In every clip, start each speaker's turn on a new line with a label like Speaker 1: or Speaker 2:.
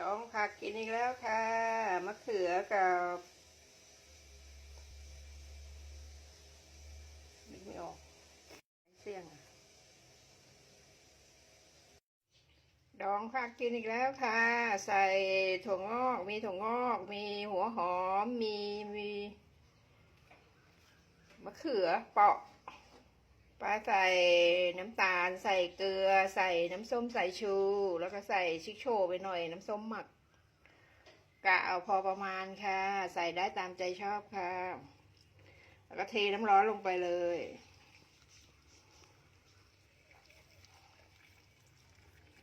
Speaker 1: ดองผักกินอีกแล้วค่ะ มะเขือกับนึกไม่ออกเสี่ยง ดองผักกินอีกแล้วค่ะ ใส่ถั่วงอก มีถั่วงอก มีหัวหอม มีมี มะเขือเปาะาใส่น้ำตาล ใส่เกลือ ใส่น้ำส้มสายชู แล้วก็ใส่ชิกโชไปหน่อยน้ำส้มหมักกะเอาพอประมาณค่ะ ใส่ได้ตามใจชอบค่ะ แล้วก็เทน้ำร้อนลงไปเลย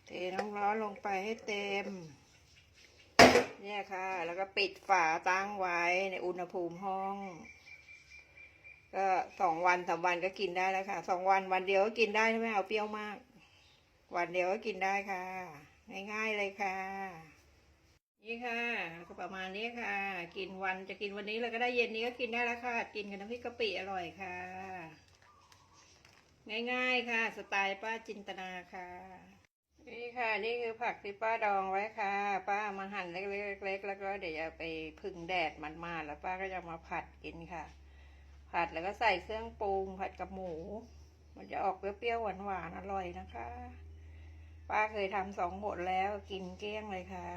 Speaker 1: เทน้ำร้อนลงไปให้เต็ม เนี่ยค่ะ แล้วก็ปิดฝาตั้งไว้ในอุณหภูมิห้อง ก็สองวันสามวันก็กินได้แล้วค่ะสองวันวันเดียวก็กินได้ไม่เอาเปรี้ยวมาก วันเดียวก็กินได้ค่ะ ง่ายๆเลยค่ะ นี่ค่ะก็ประมาณนี้ค่ะ กินวันจะกินวันนี้แล้วก็ได้เย็นนี้ก็กินได้แล้วค่ะ กินกับน้ำพริกกะปิอร่อยค่ะ ง่ายๆค่ะ สไตล์ป้าจินตนาค่ะ นี่ค่ะ นี่คือผักที่ป้าดองไว้ค่ะ ป้ามาหั่นเล็กๆแล้วก็เดี๋ยวจะไปพึ่งแดดมันมาแล้วป้าก็จะมาผัดกินค่ะ ผัดแล้วก็ใส่เครื่องปรุงผัดกับหมู มันจะออกเปรี้ยวๆหวานๆอร่อยนะคะ ป้าเคยทำสองหนแล้วกินเกลี้ยงเลยค่ะ